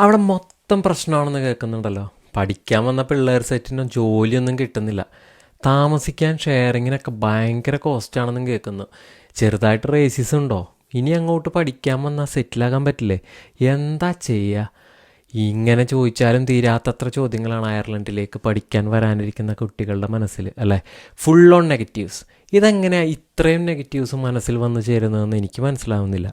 അവിടെ മൊത്തം പ്രശ്നമാണെന്ന് കേൾക്കുന്നുണ്ടല്ലോ. പഠിക്കാൻ വന്ന പിള്ളേർ സെറ്റിനും ജോലിയൊന്നും കിട്ടുന്നില്ല. താമസിക്കാൻ ഷെയറിങ്ങിനൊക്കെ ഭയങ്കര കോസ്റ്റാണെന്നും കേൾക്കുന്നു. ചെറുതായിട്ട് റേസിസ് ഉണ്ടോ? ഇനി അങ്ങോട്ട് പഠിക്കാൻ വന്നാൽ സെറ്റിലാകാൻ പറ്റില്ലേ? എന്താ ചെയ്യുക ഇങ്ങനെ ചോദിച്ചാലും തീരാത്തത്ര ചോദ്യങ്ങളാണ് അയർലൻഡിലേക്ക് പഠിക്കാൻ വരാനിരിക്കുന്ന കുട്ടികളുടെ മനസ്സിൽ അല്ലേ? ഫുൾ ഓൺ നെഗറ്റീവ്സ് ഇതെങ്ങനെയാണ് ഇത്രയും നെഗറ്റീവ്സ് മനസ്സിൽ വന്നു ചേരുന്നതെന്ന് എനിക്ക് മനസ്സിലാവുന്നില്ല.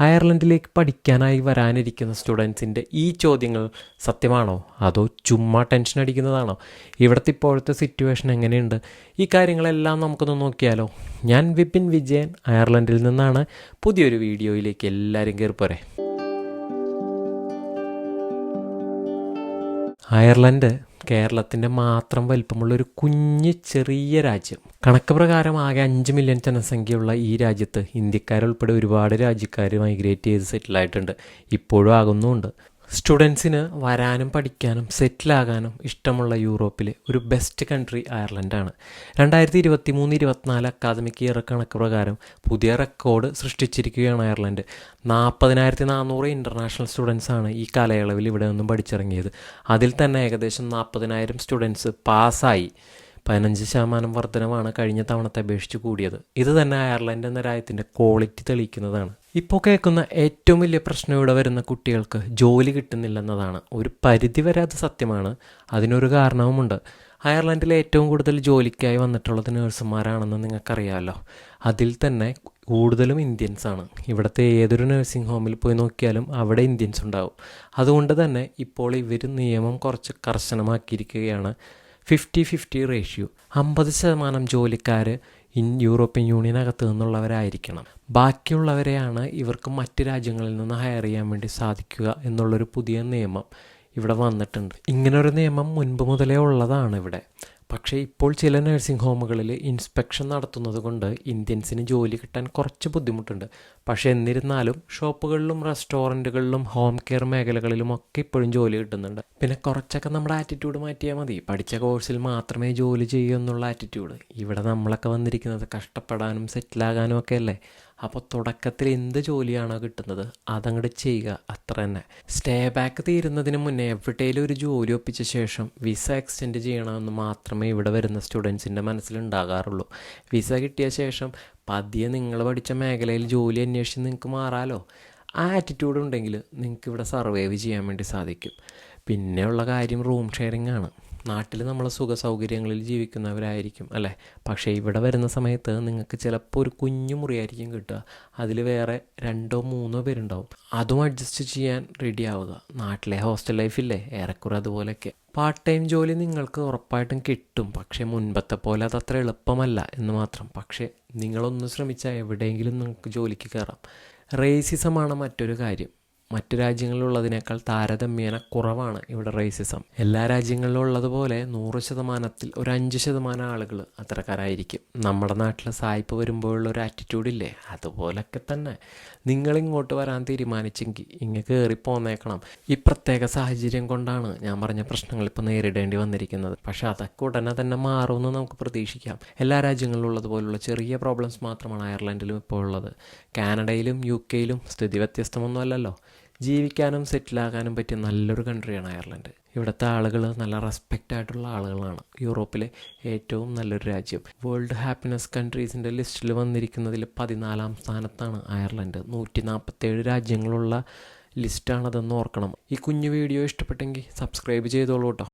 അയർലൻഡിലേക്ക് പഠിക്കാനായി വരാനിരിക്കുന്ന സ്റ്റുഡൻസിന്റെ ഈ ചോദ്യങ്ങൾ സത്യമാണോ? അതോ ചുമ്മാ ടെൻഷൻ അടിക്കുന്നതാണോ? ഇവിടുത്തെ ഇപ്പോഴത്തെ സിറ്റുവേഷൻ എങ്ങനെയുണ്ട്? ഈ കാര്യങ്ങളെല്ലാം നമുക്കൊന്ന് നോക്കിയാലോ? ഞാൻ വിപിൻ വിജയൻ അയർലൻഡിൽ നിന്നാണ്. പുതിയൊരു വീഡിയോയിലേക്ക് എല്ലാവരും കയറിപ്പോരെ അയർലൻഡ് കേരളത്തിന്റെ മാത്രം വലിപ്പമുള്ള ഒരു കുഞ്ഞ് ചെറിയ രാജ്യം. കണക്ക് പ്രകാരം ആകെ അഞ്ച് മില്യൺ ജനസംഖ്യയുള്ള ഈ രാജ്യത്ത് ഇന്ത്യക്കാരുൾപ്പെടെ ഒരുപാട് രാജ്യക്കാർ മൈഗ്രേറ്റ് ചെയ്ത് സെറ്റിലായിട്ടുണ്ട് ഇപ്പോഴും ആകുന്നുമുണ്ട്. സ്റ്റുഡൻസിന് വരാനും പഠിക്കാനും സെറ്റിലാകാനും ഇഷ്ടമുള്ള യൂറോപ്പിലെ ഒരു ബെസ്റ്റ് കൺട്രി അയർലൻഡാണ് രണ്ടായിരത്തി ഇരുപത്തി മൂന്ന് ഇരുപത്തിനാല് അക്കാദമിക് ഇയർ കണക്ക് പ്രകാരം പുതിയ റെക്കോർഡ് സൃഷ്ടിച്ചിരിക്കുകയാണ് അയർലൻഡ് നാൽപ്പതിനായിരത്തി നാനൂറ് ഇന്റർനാഷണൽ സ്റ്റുഡൻസാണ് ഈ കാലയളവിൽ ഇവിടെ നിന്നും പഠിച്ചിറങ്ങിയത്. അതിൽ തന്നെ ഏകദേശം നാൽപ്പതിനായിരം സ്റ്റുഡൻസ് പാസ്സായി പതിനഞ്ച് ശതമാനം വർധനമാണ് കഴിഞ്ഞ തവണത്തെ അപേക്ഷിച്ച് കൂടിയത്. ഇത് തന്നെ അയർലൻഡ് എന്ന രാജ്യത്തിന്റെ ക്വാളിറ്റി തെളിയിക്കുന്നതാണ്. ഇപ്പോൾ കേൾക്കുന്ന ഏറ്റവും വലിയ പ്രശ്നം ഇവിടെ വരുന്ന കുട്ടികൾക്ക് ജോലി കിട്ടുന്നില്ലെന്നതാണ്. ഒരു പരിധി വരെ അത് സത്യമാണ്. അതിനൊരു കാരണവുമുണ്ട്. അയർലൻഡിൽ ഏറ്റവും കൂടുതൽ ജോലിക്കായി വന്നിട്ടുള്ളത് നേഴ്സുമാരാണെന്ന് നിങ്ങൾക്കറിയാമല്ലോ അതിൽ തന്നെ കൂടുതലും ഇന്ത്യൻസ് ആണ്. ഇവിടുത്തെ ഏതൊരു നഴ്സിംഗ് ഹോമിൽ പോയി നോക്കിയാലും അവിടെ ഇന്ത്യൻസ് ഉണ്ടാവും. അതുകൊണ്ട് തന്നെ ഇപ്പോൾ ഇവർ നിയമം കുറച്ച് കർശനമാക്കിയിരിക്കുകയാണ്. Fifty fifty ratio. അമ്പത് ശതമാനം ജോലിക്കാർ ഇൻ യൂറോപ്യൻ യൂണിയനകത്ത് നിന്നുള്ളവരായിരിക്കണം. ബാക്കിയുള്ളവരെയാണ് ഇവർക്ക് മറ്റ് രാജ്യങ്ങളിൽ നിന്ന് ഹയർ ചെയ്യാൻ വേണ്ടി സാധിക്കുക എന്നുള്ളൊരു പുതിയ നിയമം ഇവിടെ വന്നിട്ടുണ്ട്. ഇങ്ങനൊരു നിയമം മുൻപ് മുതലേ ഉള്ളതാണ് ഇവിടെ. പക്ഷേ ഇപ്പോൾ ചില നഴ്സിംഗ് ഹോമുകളിൽ ഇൻസ്പെക്ഷൻ നടത്തുന്നത് കൊണ്ട് ഇന്ത്യൻസിന് ജോലി കിട്ടാൻ കുറച്ച് ബുദ്ധിമുട്ടുണ്ട്. പക്ഷേ എന്നിരുന്നാലും ഷോപ്പുകളിലും റെസ്റ്റോറന്റുകളിലും ഹോം കെയർ മേഖലകളിലും ഒക്കെ ഇപ്പോഴും ജോലി കിട്ടുന്നുണ്ട്. പിന്നെ കുറച്ചൊക്കെ നമ്മുടെ ആറ്റിറ്റ്യൂഡ് മാറ്റിയാൽ മതി. പഠിച്ച കോഴ്സിൽ മാത്രമേ ജോലി ചെയ്യൂ എന്നുള്ള ആറ്റിറ്റ്യൂഡ് ഇവിടെ നമ്മളൊക്കെ വന്നിരിക്കുന്നത് കഷ്ടപ്പെടാനും സെറ്റിലാകാനും ഒക്കെ അല്ലേ? അപ്പോൾ തുടക്കത്തിൽ എന്ത് ജോലിയാണോ കിട്ടുന്നത് അതങ്ങോട്ട് ചെയ്യുക അത്ര തന്നെ. സ്റ്റേ ബാക്ക് തീരുന്നതിന് മുന്നേ എവിടെയെങ്കിലും ഒരു ജോലി ഒപ്പിച്ച ശേഷം വിസ എക്സ്റ്റെൻഡ് ചെയ്യണമെന്ന് മാത്രമേ ഇവിടെ വരുന്ന സ്റ്റുഡൻസിന്റെ മനസ്സിലുണ്ടാകാറുള്ളൂ. വിസ കിട്ടിയ ശേഷം പതിയെ നിങ്ങൾ പഠിച്ച മേഖലയിൽ ജോലി അന്വേഷിച്ച് നിങ്ങൾക്ക് മാറാലോ? ആ ആറ്റിറ്റ്യൂഡ് ഉണ്ടെങ്കിൽ നിങ്ങൾക്ക് ഇവിടെ സർവൈവ് ചെയ്യാൻ വേണ്ടി സാധിക്കും. പിന്നെയുള്ള കാര്യം റൂം ഷെയറിംഗ് ആണ്. നാട്ടിൽ നമ്മൾ സുഖ സൗകര്യങ്ങളിൽ ജീവിക്കുന്നവരായിരിക്കും അല്ലേ? പക്ഷേ ഇവിടെ വരുന്ന സമയത്ത് നിങ്ങൾക്ക് ചിലപ്പോൾ ഒരു കുഞ്ഞു മുറിയായിരിക്കും കിട്ടുക. അതിൽ വേറെ രണ്ടോ മൂന്നോ പേരുണ്ടാവും. അതും അഡ്ജസ്റ്റ് ചെയ്യാൻ റെഡി ആവുക. നാട്ടിലെ ഹോസ്റ്റൽ ലൈഫില്ലേ ഏറെക്കുറെ അതുപോലെയൊക്കെ. പാർട്ട് ടൈം ജോലി നിങ്ങൾക്ക് ഉറപ്പായിട്ടും കിട്ടും. പക്ഷേ മുൻപത്തെ പോലെ അത് അത്ര എളുപ്പമല്ല എന്ന് മാത്രം. പക്ഷേ നിങ്ങളൊന്ന് ശ്രമിച്ചാൽ എവിടെയെങ്കിലും നിങ്ങൾക്ക് ജോലിക്ക് കയറാം റേസിസമാണ് മറ്റൊരു കാര്യം. മറ്റു രാജ്യങ്ങളിലുള്ളതിനേക്കാൾ താരതമ്യേന കുറവാണ് ഇവിടെ റേസിസം എല്ലാ രാജ്യങ്ങളിലും ഉള്ളതുപോലെ നൂറ് ശതമാനത്തിൽ ഒരു അഞ്ച് ശതമാനം ആളുകൾ അത്തരക്കാരായിരിക്കും. നമ്മുടെ നാട്ടിൽ സായിപ്പ് വരുമ്പോഴുള്ള ഒരു ആറ്റിറ്റ്യൂഡ് ഇല്ലേ? അതുപോലൊക്കെ തന്നെ. നിങ്ങളിങ്ങോട്ട് വരാൻ തീരുമാനിച്ചെങ്കിൽ ഇങ്ങ് കയറി പോന്നേക്കണം. ഈ പ്രത്യേക സാഹചര്യം കൊണ്ടാണ് ഞാൻ പറഞ്ഞ പ്രശ്നങ്ങൾ ഇപ്പോൾ നേരിടേണ്ടി വന്നിരിക്കുന്നത്. പക്ഷേ അതൊക്കെ ഉടനെ തന്നെ മാറുമെന്ന് നമുക്ക് പ്രതീക്ഷിക്കാം. എല്ലാ രാജ്യങ്ങളിലും ഉള്ളതുപോലുള്ള ചെറിയ പ്രോബ്ലംസ് മാത്രമാണ് അയർലൻഡിലും ഇപ്പോൾ ഉള്ളത്. കാനഡയിലും യു കെയിലും സ്ഥിതി വ്യത്യസ്തമൊന്നും അല്ലല്ലോ ജീവിക്കാനും സെറ്റിലാകാനും പറ്റിയ നല്ലൊരു കൺട്രിയാണ് അയർലൻഡ് ഇവിടുത്തെ ആളുകൾ നല്ല റെസ്പെക്റ്റ് ആയിട്ടുള്ള ആളുകളാണ്. യൂറോപ്പിലെ ഏറ്റവും നല്ലൊരു രാജ്യം. വേൾഡ് ഹാപ്പിനെസ് കൺട്രീസിന്റെ ലിസ്റ്റിൽ വന്നിരിക്കുന്നതിൽ പതിനാലാം സ്ഥാനത്താണ് അയർലൻഡ് നൂറ്റി നാൽപ്പത്തേഴ് രാജ്യങ്ങളുള്ള ലിസ്റ്റാണതെന്ന് ഓർക്കണം. ഈ കുഞ്ഞു വീഡിയോ ഇഷ്ടപ്പെട്ടെങ്കിൽ സബ്സ്ക്രൈബ് ചെയ്തോളൂ കേട്ടോ